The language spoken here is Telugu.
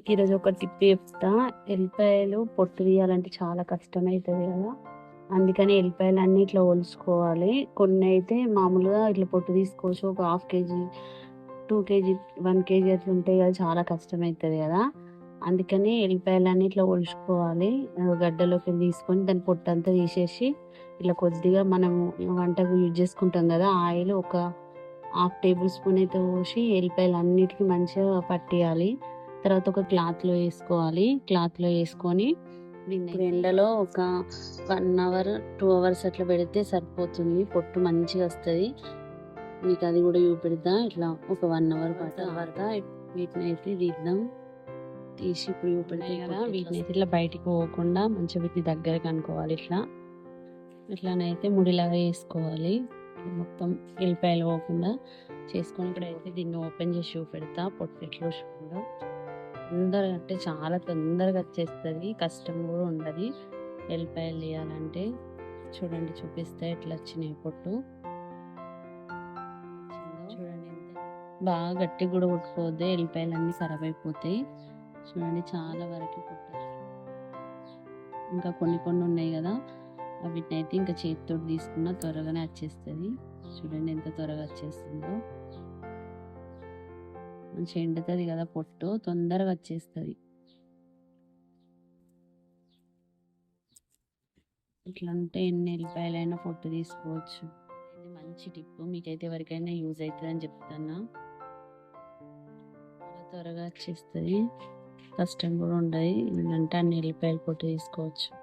మీకు ఈరోజు ఒక టిప్ చెప్తా. ఎల్లిపాయలు పొట్టు తీయాలంటే చాలా కష్టం అవుతుంది కదా. అందుకని ఎల్లిపాయలు అన్నీ ఇట్లా ఒలుచుకోవాలి కొన్ని అయితే మామూలుగా ఇట్లా పొట్టు తీసుకోవచ్చు. ఒక half kg two kg one kg అట్లా ఉంటాయి కదా. చాలా కష్టం అవుతుంది కదా. అందుకని ఎల్లిపాయలన్నీ ఇట్లా ఒలుచుకోవాలి గడ్డలోకి తీసుకొని దాని పొట్టు అంతా తీసేసి ఇట్లా కొద్దిగా మనము వంటకు యూజ్ చేసుకుంటాం కదా. ఆయిల్ ఒక హాఫ్ టేబుల్ స్పూన్ అయితే పోసి ఎల్లిపాయలు అన్నిటికీ మంచిగా పట్టేయాలి. తర్వాత ఒక క్లాత్లో వేసుకోవాలి. క్లాత్లో వేసుకొని ఎండలో ఒక వన్ అవర్ టూ అవర్స్ అట్లా పెడితే సరిపోతుంది. పొట్టు మంచిగా వస్తుంది. మీకు అది కూడా చూపెడతా. ఇట్లా ఒక వన్ అవర్ పాటు తర్వాత వీటిని అయితే తీద్దాం. తీసి ఇప్పుడు చూపెడతాయి కదా వీటిని అయితే ఇట్లా బయటికి పోకుండా మంచిగా వీటిని దగ్గరకు అనుకోవాలి ఇట్లా. ఇట్లానైతే ముడిలాగా వేసుకోవాలి. మొత్తం ఎల్లిపాయలు పోకుండా. చేసుకొని ఇప్పుడైతే దీన్ని ఓపెన్ చేసి చూపెడతా. పొట్టు ఎట్లా చూసుకుందాం. తొందరగా అంటే చాలా తొందరగా వచ్చేస్తుంది. కష్టం కూడా ఉండదు. ఎల్లిపాయలు తీయాలంటే చూడండి చూపిస్తే ఎట్లా వచ్చినాయి పొట్టు. చూడండి బాగా గట్టి కూడా కొట్టుకోవద్దు. ఎల్లిపాయలు అన్నీ ఖరాబ్ అయిపోతాయి. చూడండి చాలా వరకు పొట్టు ఇంకా కొన్ని కొన్ని ఉన్నాయి కదా వీటిని అయితే ఇంకా చేతితో తీసుకున్న త్వరగానే వచ్చేస్తుంది. చూడండి ఎంత త్వరగా వచ్చేస్తుందో. మంచి ఎండుతుంది కదా పొట్టు తొందరగా వచ్చేస్తుంది. ఇట్లంటే ఎన్ని ఎల్లిపాయలైనా పొట్టు తీసుకోవచ్చు. ఇది మంచి టిప్ మీకైతే ఎవరికైనా యూజ్ అవుతుంది అని చెప్తాను చాలా త్వరగా వచ్చేస్తుంది. కష్టం కూడా ఉండదు. ఏంటంటే అన్ని ఎల్లిపాయలు పొట్టు తీసుకోవచ్చు.